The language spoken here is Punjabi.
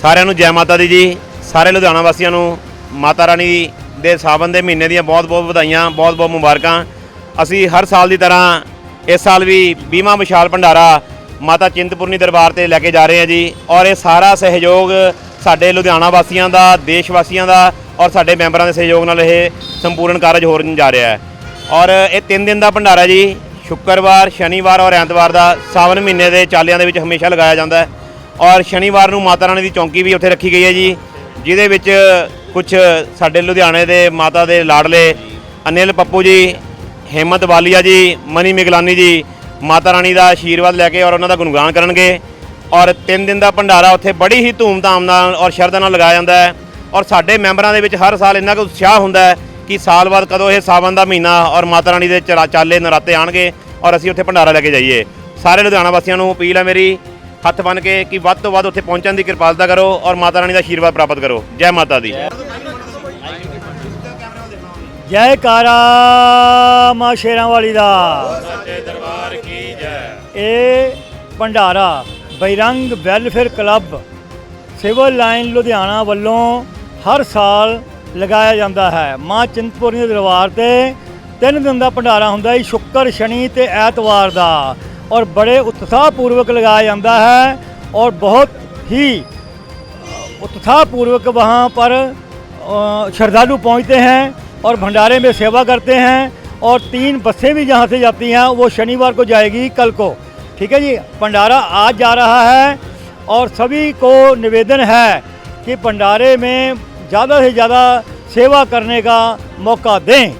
ਸਾਰਿਆਂ ਨੂੰ ਜੈ ਮਾਤਾ ਦੀ ਜੀ, ਸਾਰੇ ਲੁਧਿਆਣਾ ਵਾਸੀਆਂ ਨੂੰ ਮਾਤਾ ਰਾਣੀ ਦੇ ਸਾਵਨ ਦੇ ਮਹੀਨੇ ਦੀਆਂ ਬਹੁਤ-ਬਹੁਤ ਵਧਾਈਆਂ ਬਹੁਤ-ਬਹੁਤ ਮੁਬਾਰਕਾਂ। ਅਸੀਂ ਹਰ ਸਾਲ ਦੀ ਤਰ੍ਹਾਂ ਇਸ ਸਾਲ ਵੀ ਬੀਮਾ ਵਿਸ਼ਾਲ ਭੰਡਾਰਾ ਮਾਤਾ ਚਿੰਤਪੁਰਨੀ ਦਰਬਾਰ ਤੇ ਲੈ ਕੇ ਜਾ ਰਹੇ ਹਾਂ ਜੀ। ਔਰ ਇਹ ਸਾਰਾ ਸਹਿਯੋਗ ਸਾਡੇ ਲੁਧਿਆਣਾ ਵਾਸੀਆਂ ਦਾ, ਦੇਸ਼ ਵਾਸੀਆਂ ਦਾ ਔਰ ਸਾਡੇ ਮੈਂਬਰਾਂ ਦੇ ਸਹਿਯੋਗ ਨਾਲ ਇਹ ਸੰਪੂਰਨ ਕਾਰਜ ਹੋ ਜਾ ਰਿਹਾ ਹੈ। ਔਰ ਇਹ 3 ਦਿਨ ਦਾ ਭੰਡਾਰਾ ਜੀ। ਸ਼ੁੱਕਰਵਾਰ, ਸ਼ਨੀਵਾਰ ਔਰ ਐਤਵਾਰ ਦਾ ਸਾਵਨ ਮਹੀਨੇ ਦੇ ਚਾਲਿਆਂ ਦੇ ਵਿੱਚ ਹਮੇਸ਼ਾ ਲਗਾਇਆ ਜਾਂਦਾ ਹੈ। ਔਰ ਸ਼ਨੀਵਾਰ ਨੂੰ ਮਾਤਾ ਰਾਣੀ ਦੀ ਚੌਂਕੀ ਵੀ ਉੱਥੇ ਰੱਖੀ ਗਈ ਹੈ ਜੀ, ਜਿਹਦੇ ਵਿੱਚ ਕੁਝ ਸਾਡੇ ਲੁਧਿਆਣੇ ਦੇ ਮਾਤਾ ਦੇ ਲਾਡਲੇ ਅਨਿਲ ਪੱਪੂ ਜੀ, ਹਿੰਮਤ ਵਾਲੀਆ ਜੀ, ਮਨੀ ਮਿਗਲਾਨੀ ਜੀ, ਮਾਤਾ ਰਾਣੀ ਦਾ ਆਸ਼ੀਰਵਾਦ ਲੈ ਕੇ ਔਰ ਉਹਨਾਂ ਦਾ ਗੁਣਗਾਨ ਕਰਨਗੇ। ਔਰ 3 ਦਿਨ ਦਾ ਭੰਡਾਰਾ ਉੱਥੇ ਬੜੀ ਹੀ ਧੂਮਧਾਮ ਨਾਲ ਔਰ ਸ਼ਰਧਾ ਨਾਲ ਲਗਾਇਆ ਜਾਂਦਾ ਹੈ। ਔਰ ਸਾਡੇ ਮੈਂਬਰਾਂ ਦੇ ਵਿੱਚ ਹਰ ਸਾਲ ਇੰਨਾ ਕੁ ਉਤਸ਼ਾਹ ਹੁੰਦਾ ਹੈ ਕਿ ਸਾਲ ਬਾਅਦ ਕਦੋਂ ਇਹ ਸਾਵਨ ਦਾ ਮਹੀਨਾ ਔਰ ਮਾਤਾ ਰਾਣੀ ਦੇ ਚਰਾ- ਚਾਲੇ ਨਰਾਤੇ ਆਣਗੇ ਔਰ ਅਸੀਂ ਉੱਥੇ ਭੰਡਾਰਾ ਲੈ ਕੇ ਜਾਈਏ। ਸਾਰੇ ਲੁਧਿਆਣਾ ਵਾਸੀਆਂ ਨੂੰ ਅਪੀਲ ਹੈ ਮੇਰੀ ਹੱਥ ਬੰਨ ਕੇ ਕਿ ਵੱਧ ਤੋਂ ਵੱਧ ਉੱਥੇ ਪਹੁੰਚਣ ਦੀ ਕਿਰਪਾਲਤਾ ਕਰੋ ਔਰ ਮਾਤਾ ਰਾਣੀ ਦਾ ਆਸ਼ੀਰਵਾਦ ਪ੍ਰਾਪਤ ਕਰੋ। ਜੈ ਮਾਤਾ ਦੀ। ਜੈ ਕਾਰਾ ਮਾਂ ਸ਼ੇਰਾਂ ਵਾਲੀ ਦਾ। ਸੱਚੇ ਦਰਬਾਰ ਕੀ ਜੈ ਇਹ ਭੰਡਾਰਾ bearing welfare club, civil line Ludhiana ਵੱਲੋਂ ਹਰ ਸਾਲ ਲਗਾਇਆ ਜਾਂਦਾ ਹੈ। ਮਾਂ ਚਿੰਤਪੁਰਨੀ ਦੇ ਦਰਬਾਰ ਤੇ ਤਿੰਨ ਦਿਨ ਦਾ ਭੰਡਾਰਾ ਹੁੰਦਾ ਹੈ। ਸ਼ੁੱਕਰ ਸ਼ਨੀ ਤੇ ਐਤਵਾਰ ਦਾ। ਔਰ ਬੜੇ ਉਤਸ਼ਾਹ ਪੂਰਵਕ ਲਗਾਇਆ ਜਾਂਦਾ ਹੈ ਔਰ ਬਹੁਤ ਹੀ उत्साह पूर्वक वहाँ पर अ, श्रद्धालु पहुँचते हैं और भंडारे में सेवा करते हैं और तीन बसें भी जहाँ से जाती हैं वो शनिवार को जाएगी कल को ठीक है जी भंडारा आज जा रहा है और सभी को निवेदन है कि भंडारे में ज़्यादा से ज़्यादा सेवा करने का मौका दें